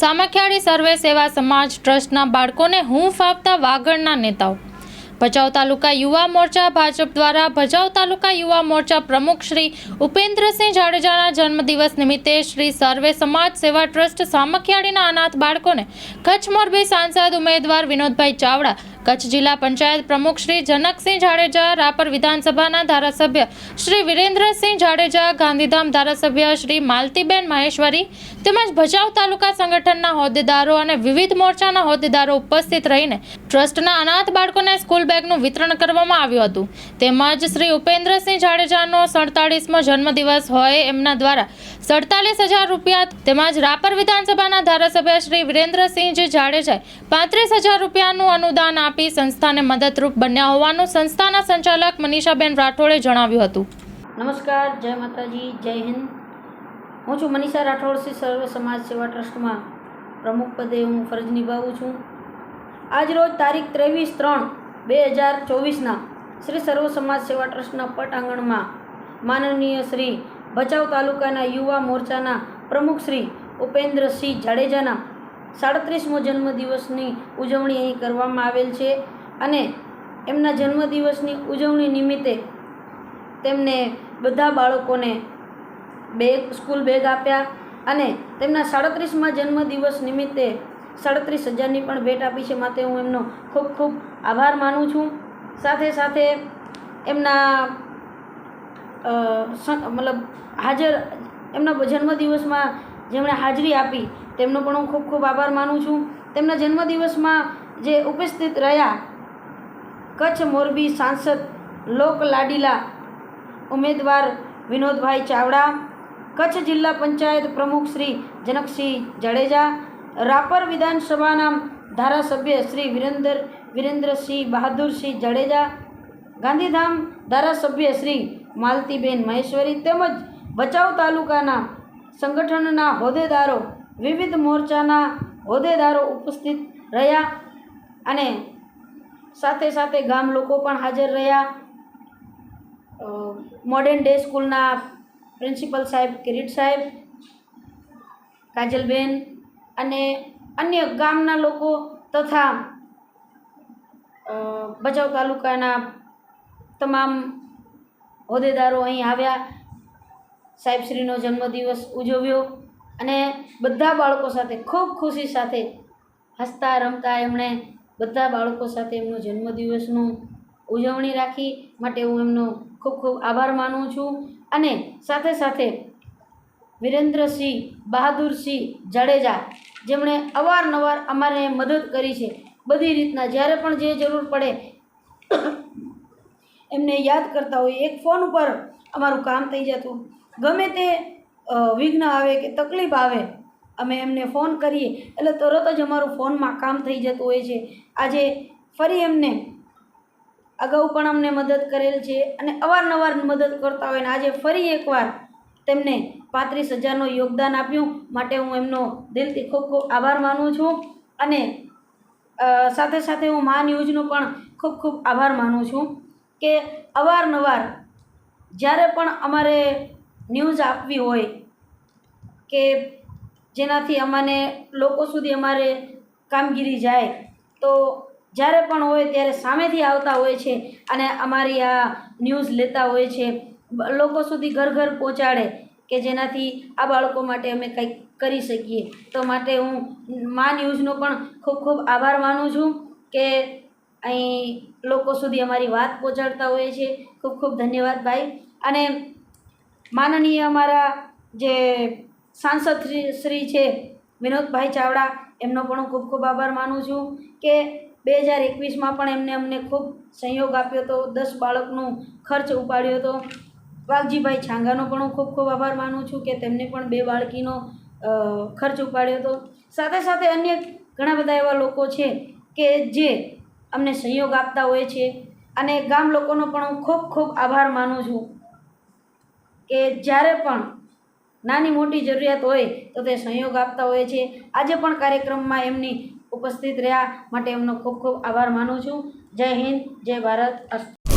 સામખિયાળી સર્વે સેવા સમાજ ટ્રસ્ટના બાળકોને હૂંફ આપતા વાગડના નેતાઓ. ભચાઉ તાલુકા યુવા મોરચા ભાજપ દ્વારા ભચાઉ તાલુકા યુવા મોરચા પ્રમુખ શ્રી ઉપેન્દ્રસિંહ જાડેજાના જન્મદિવસ નિમિત્તે શ્રી સર્વે સમાજ સેવા ટ્રસ્ટ સામખિયાળીના અનાથ બાળકોને કચ્છ મોરબી સાંસદ ઉમેદવાર વિનોદભાઈ ચાવડા કચ્છ જિલ્લા પંચાયત પ્રમુખ શ્રી જનકસિંહ જાડેજા, રાપર વિધાનસભાના ધારાસભ્ય શ્રી વિરેન્દ્રસિંહ જાડેજા, ગાંધીધામ ધારાસભ્ય શ્રી માલતીબેન મહેશ્વરી તેમજ ભચાઉ તાલુકા સંગઠનના હોદ્દેદારો અને વિવિધ મોરચાના હોદ્દેદારો ઉપસ્થિત રહીને ટ્રસ્ટના અનાથ બાળકોને સ્કૂલ બેગનું વિતરણ કરવામાં આવ્યું હતું. તેમજ શ્રી ઉપેન્દ્રસિંહ જાડેજાનો સડતાળીસમો જન્મદિવસ હોય એમના દ્વારા સડતાલીસ હજાર રૂપિયા તેમજ રાપર વિધાનસભાના ધારાસભ્ય શ્રી વિરેન્દ્રસિંહજી જાડેજાએ પાંત્રીસ હજાર રૂપિયાનું અનુદાન આપી સંસ્થાને મદદરૂપ બન્યા હોવાનું સંસ્થાના સંચાલક મનીષાબેન રાઠોડે જણાવ્યું હતું. નમસ્કાર, જય માતાજી, જય હિન્દ. હું છું મનીષા રાઠોડ, શ્રી સર્વ સમાજ સેવા ટ્રસ્ટમાં પ્રમુખ પદે હું ફરજ નિભાવું છું. આજરોજ તારીખ ત્રેવીસ ત્રણ બે હજાર ચોવીસના શ્રી સર્વ સમાજ સેવા ટ્રસ્ટના પટ આંગણમાં માનનીય શ્રી ભચાઉ તાલુકાના યુવા મોરચાના પ્રમુખ શ્રી ઉપેન્દ્રસિંહ જાડેજાના સાડત્રીસમો જન્મદિવસની ઉજવણી અહીં કરવામાં આવેલ છે અને એમના જન્મદિવસની ઉજવણી નિમિત્તે તેમને બધા બાળકોને બેગ, સ્કૂલ બેગ આપ્યા અને તેમના સાડત્રીસમાં જન્મદિવસ નિમિત્તે સાડત્રીસ હજારની પણ ભેટ આપી છે માટે હું એમનો ખૂબ ખૂબ આભાર માનું છું. સાથે સાથે એમના મતલબ હાજર, એમના જન્મદિવસમાં જેમણે હાજરી આપી તેમનો પણ હું ખૂબ ખૂબ આભાર માનું છું. તેમના જન્મદિવસમાં જે ઉપસ્થિત રહ્યા કચ્છ મોરબી સાંસદ લોક લાડીલા ઉમેદવાર વિનોદભાઈ ચાવડા, કચ્છ જિલ્લા પંચાયત પ્રમુખ શ્રી જનકસિંહ જાડેજા રાપર વિધાનસભાના ધારાસભ્ય શ્રી વિરેન્દ્ર, વિરેન્દ્રસિંહ બહાદુરસિંહ જાડેજા, ગાંધીધામ ધારાસભ્ય શ્રી માલતીબેન મહેશ્વરી તેમજ ભચાઉ તાલુકાના સંગઠનના હોદ્દેદારો, વિવિધ મોરચાના હોદ્દેદારો ઉપસ્થિત રહ્યા અને સાથે સાથે ગામ લોકો પણ હાજર રહ્યા. મોડર્ન ડે સ્કૂલના પ્રિન્સિપલ સાહેબ કિરીટ સાહેબ, કાજલબેન અને અન્ય ગામના લોકો તથા ભચાઉ તાલુકાના તમામ હોદ્દેદારો અહીં આવ્યા. સાહેબશ્રીનો જન્મદિવસ ઉજવ્યો અને બધા બાળકો સાથે, ખૂબ ખુશી સાથે હસતા, રમતા એમણે બધા બાળકો સાથે એમનો જન્મદિવસનું ઉજવણી રાખી માટે હું એમનો ખૂબ ખૂબ આભાર માનું છું. અને સાથે સાથે વિરેન્દ્રસિંહ બહાદુરસિંહ જાડેજા જેમણે અવારનવાર અમારે મદદ કરી છે. બધી રીતના જ્યારે પણ જે જરૂર પડે, એમને યાદ કરતા હોઈએ એક ફોન ઉપર અમારું કામ થઈ જતું. ગમે તે વિઘ્ન આવે કે તકલીફ આવે, અમે એમને ફોન કરીએ, એટલે તરત જ અમારું ફોનમાં કામ થઈ જતું હોય છે. આજે ફરી એમને અગાઉ પણ અમને મદદ કરેલ છે અને અવારનવાર મદદ કરતા હોય ને આજે ફરી એકવાર તેમને પાંત્રીસ હજારનું યોગદાન આપ્યું. માટે હું એમનો દિલથી ખૂબ ખૂબ આભાર માનું છું. અને સાથે સાથે હું મા ન્યૂઝનો પણ ખૂબ ખૂબ આભાર માનું છું કે અવારનવાર જ્યારે પણ અમારે ન્યૂઝ આપવી હોય કે જેનાથી અમને લોકો સુધી અમારે કામગીરી જાય, તો જ્યારે પણ હોય ત્યારે સામેથી આવતા હોય છે અને અમારી આ ન્યૂઝ લેતા હોય છે. લોકો સુધી ઘર ઘર પહોંચાડે. કે જેનાથી આ બાળકો માટે અમે કંઈક કરી શકીએ. તો માટે હું મા ન્યૂઝનો પણ ખૂબ ખૂબ આભાર માનું છું કે અહીં લોકો સુધી અમારી વાત પહોંચાડતા હોય છે. ખૂબ ખૂબ ધન્યવાદ ભાઈ. અને માનનીય અમારા જે સાંસદ શ્રી છે વિનોદભાઈ ચાવડા, એમનો પણ હું ખૂબ ખૂબ આભાર માનું છું કે બે હજાર એકવીસમાં પણ એમને અમને ખૂબ સહયોગ આપ્યો હતો દસ બાળકનું ખર્ચ ઉપાડ્યો હતો વાઘજીભાઈ છાંગાનો પણ હું ખૂબ ખૂબ આભાર માનું છું કે તેમને પણ બે બાળકીનો ખર્ચ ઉપાડ્યો હતો. સાથે સાથે અન્ય ઘણા બધા એવા લોકો છે કે જે અમને સહયોગ આપતા હોય છે અને ગામ લોકોનો પણ હું ખૂબ ખૂબ આભાર માનું છું કે જ્યારે પણ નાની મોટી જરૂરિયાત હોય તો તે સહયોગ આપતા હોય છે. આજે પણ કાર્યક્રમમાં એમની ઉપસ્થિત રહ્યા માટે એમનો ખૂબ ખૂબ આભાર માનું છું. જય હિન્દ, જય ભારત.